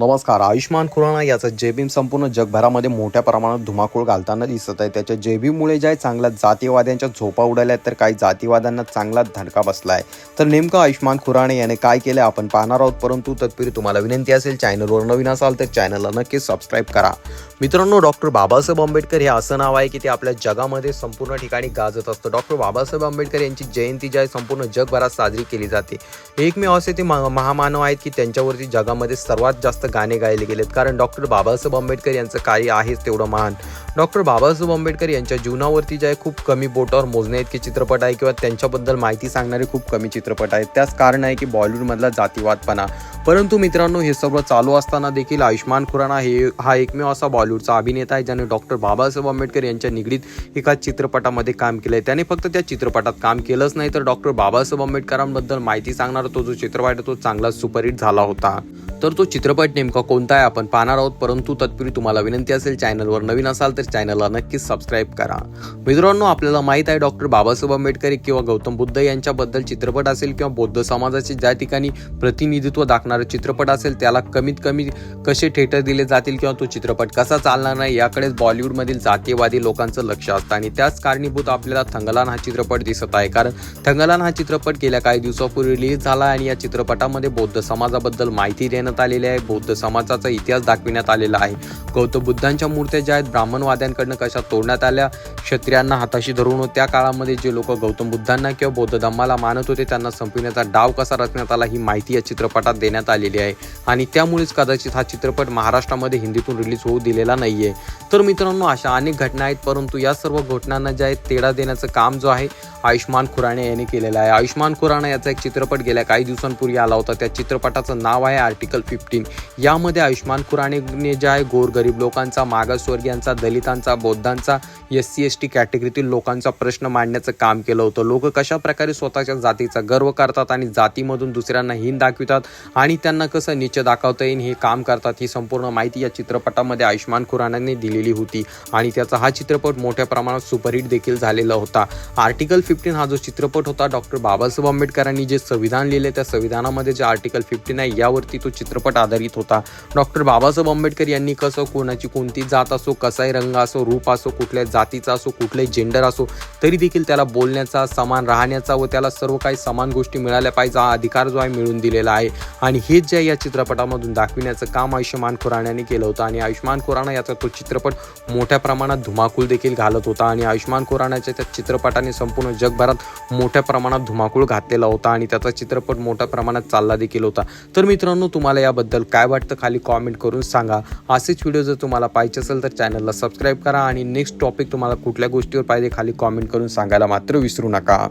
नमस्कार आयुष्मान खुराना याचा जेबीम संपूर्ण जगभरामध्ये मोठ्या प्रमाणात धुमाकूळ घालताना दिसत आहे. त्याच्या जयभीममुळे ज्या चांगल्या जातीवाद्यांच्या झोपा उडाल्या आहेत, तर काही जातीवाद्यांना चांगला धडका बसला आहे तर नेमकं आयुष्मान खुराणे याने काय केलं आपण पाहणार आहोत परंतु तत्पूर्वी तुम्हाला विनंती असेल चॅनलवर नवीन असाल तर चॅनलला नक्की सबस्क्राईब करा. मित्रांनो डॉक्टर बाबासाहेब आंबेडकर हे असं नाव आहे की ते आपल्या जगामध्ये संपूर्ण ठिकाणी गाजत असतं. डॉक्टर बाबासाहेब आंबेडकर यांची जयंती जी आहे संपूर्ण जगभरात साजरी केली जाते. एकमेव असे ते महा- महामानव आहेत की त्यांच्यावरती जगामध्ये सर्वात जास्त गाणे गायले गेलेत. कारण डॉक्टर बाबासाहेब आंबेडकर यांचं कार्य आहेच तेवढं महान. डॉक्टर बाबासाहेब आंबेडकर यांच्या जीवनावरती जे आहे खूप कमी बोटावर मोजण्या इतके चित्रपट आहे किंवा त्यांच्याबद्दल माहिती सांगणारे खूप कमी चित्रपट आहेत. त्याच कारण आहे की बॉलिवूडमधला जातीवादपणा. परंतु मित्रांनो हे सगळं चालू असताना देखील आयुष्मान खुराना हे हा एकमेव असा बॉलिवूडचा अभिनेता आहे ज्याने डॉक्टर बाबासाहेब आंबेडकर यांच्या निगडीत एका चित्रपटामध्ये काम केलंय. त्याने फक्त त्या चित्रपटात काम केलंच नाही तर डॉक्टर बाबासाहेब आंबेडकरांबद्दल माहिती सांगणारा तो जो चित्रपट आहे तो चांगला सुपरहिट झाला होता. तर तो चित्रपट नेमका कोणता आहे आपण पाहणार आहोत परंतु तत्पूर्वी तुम्हाला विनंती असेल चॅनलवर नवीन असाल तर चॅनलला नक्कीच सबस्क्राईब करा. मित्रांनो आपल्याला माहीत आहे डॉक्टर बाबासाहेब आंबेडकर किंवा गौतम बुद्ध यांच्याबद्दल चित्रपट असेल किंवा बौद्ध समाजाचे ज्या ठिकाणी प्रतिनिधित्व दाखणारा चित्रपट असेल त्याला कमीत कमी कसे थिएटर दिले जातील किंवा तो चित्रपट कसा चालणार नाही याकडेच बॉलिवूडमधील जातीयवादी लोकांचं लक्ष असतं. आणि त्याच कारणीभूत आपल्याला थंगलान हा चित्रपट दिसत आहे. कारण थंगलान हा चित्रपट गेल्या काही दिवसापूर्वी रिलीज झाला आणि या चित्रपटामध्ये बौद्ध समाजाबद्दल माहिती देण्यात आलेली आहे. बौद्ध समाजाचा इतिहास दाखविण्यात आलेला आहे. गौतम बुद्धांच्या मूर्त्या ज्या आहेत ब्राह्मण ब्राह्मणवाद्यांकडनं कशा तोडण्यात आल्या? क्षत्रियांना हाताशी धरून त्या काळामध्ये जे लोक गौतम बुद्धांना किंवा बौद्ध धम्माला मानत होते त्यांना संपविण्याचा डाव कसा रचण्यात आला ही माहिती या चित्रपटात देण्यात आलेली आहे. आणि त्यामुळेच कदाचित हा चित्रपट महाराष्ट्रामध्ये हिंदीतून रिलीज होऊ दिलेला नाहीये. तर मित्रांनो अशा अनेक घटना आहेत परंतु या सर्व घटनांना जे आहेत तेढा देण्याचं काम जो आहे आयुष्मान खुराणे यांनी केलेलं आहे. आयुष्मान खुराणा याचा एक चित्रपट गेल्या काही दिवसांपूर्वी आला होता. त्या चित्रपटाचं नाव आहे आर्टिकल फिफ्टीन यामध्ये आयुष्मान खुराणेने जे आहे गोरगरीब लोकांचा मागासवर्गीयांचा दलितांचा बौद्धांचा एस सी एस टी कॅटेगरीतील लोकांचा प्रश्न मांडण्याचं काम केलं होतं. लोक कशा प्रकारे स्वतःच्या जातीचा गर्व करतात आणि जातीमधून दुसऱ्यांना हीन दाखवितात आणि त्यांना कसं नीच दाखवता येईल हे काम करतात ही संपूर्ण माहिती या चित्रपटामध्ये आयुष्मान खुराणाने दिलेली होती. आणि त्याचा हा चित्रपट मोठ्या प्रमाणात सुपरहिट देखील झालेला होता. आर्टिकल फिफ्टीन हा जो चित्रपट होता डॉक्टर बाबासाहेब आंबेडकरांनी जे संविधान लिहिले त्या संविधानामध्ये जे आर्टिकल फिफ्टीन आहे यावरती तो चित्रपट आधारित होता. डॉक्टर बाबासाहेब आंबेडकर यांनी कसं कोणाची कोणती जात असो कसाही रंग असो रूप असो कुठल्या जातीचा असो कुठलाही जेंडर असो तरी देखील त्याला बोलण्याचा समान राहण्याचा व त्याला सर्व काही समान गोष्टी मिळाल्या पाहिजे हा अधिकार जो आहे मिळून दिलेला आहे. आणि हेच जे आहे या चित्रपटामधून दाखविण्याचं काम आयुष्यमान खुराण्याने केलं होतं. आणि आयुष्यमान खुराणा याचा तो चित्रपट मोठ्या प्रमाणात धुमाकूळ देखील घालत होता आणि आयुष्मान खुराण्याच्या त्या चित्रपटाने संपूर्ण जगभरात मोठ्या प्रमाणात धुमाकूळ घातलेला होता आणि त्याचा चित्रपट मोठ्या प्रमाणात चालला देखील होता. तर मित्रांनो तुम्हाला याबद्दल काय वाटतं खाली कॉमेंट करून सांगा. असेच व्हिडिओ जर तुम्हाला पाहिजे असेल तर चॅनलला सबस्क्राईब करा आणि नेक्स्ट टॉपिक तुम्हाला कुठल्या गोष्टीवर पाहिजे खाली कॉमेंट करून सांगायला मात्र विसरू नका.